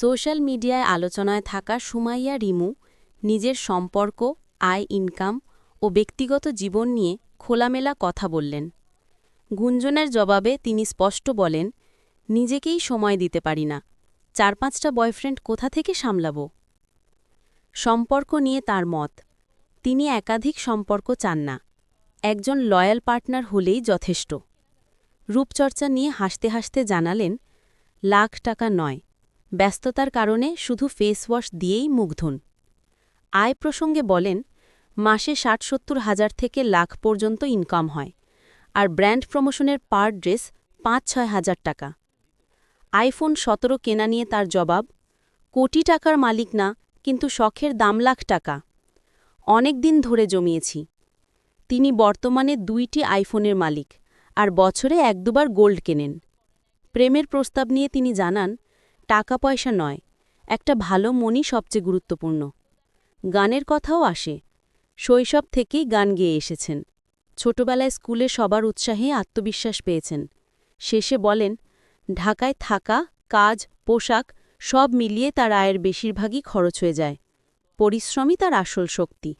Social মিডিয়ায় আলোচনায় থাকা সুমাইয়া রিমু নিজের সম্পর্ক, আয় ইনকাম ও ব্যক্তিগত জীবন নিয়ে খোলামেলা কথা বললেন। গুঞ্জনের জবাবে তিনি স্পষ্ট বলেন, নিজেকেই সময় দিতে পারি না। চার পাঁচটা বয়ফ্রেন্ড কোথা থেকে সামলাব? সম্পর্ক নিয়ে তার মত, তিনি একাধিক সম্পর্ক চান না। একজন লয়াল পার্টনার হলেই যথেষ্ট। রূপচর্চা নিয়ে হাসতে হাসতে জানালেন, লাখ টাকা নয় ব্যস্ততার কারণে শুধু ফেস ওয়াশ দিয়েই মুগ্ধন আয় প্রসঙ্গে বলেন, মাসে ষাট সত্তর হাজার থেকে লাখ পর্যন্ত ইনকাম হয়, আর ব্র্যান্ড প্রমোশনের পার ড্রেস পাঁচ ছয় হাজার টাকা। আইফোন সতেরো কেনা নিয়ে তার জবাব, কোটি টাকার মালিক না, কিন্তু শখের দাম লাখ টাকা। অনেক দিন ধরে জমিয়েছি। তিনি বর্তমানে দুইটি আইফোনের মালিক, আর বছরে এক দুবার গোল্ড কেনেন। প্রেমের প্রস্তাব নিয়ে তিনি জানান টাকা পয়সা নয়, একটা ভালো মনই সবচেয়ে গুরুত্বপূর্ণ। গানের কথাও আসে। শৈশব থেকেই গান গেয়ে এসেছেন। ছোটবেলায় স্কুলে সবার উৎসাহে আত্মবিশ্বাস পেয়েছেন। শেষে বলেন, ঢাকায় থাকা, কাজ, পোশাক সব মিলিয়ে তার আয়ের বেশিরভাগই খরচ হয়ে যায়। পরিশ্রমই তার আসল শক্তি।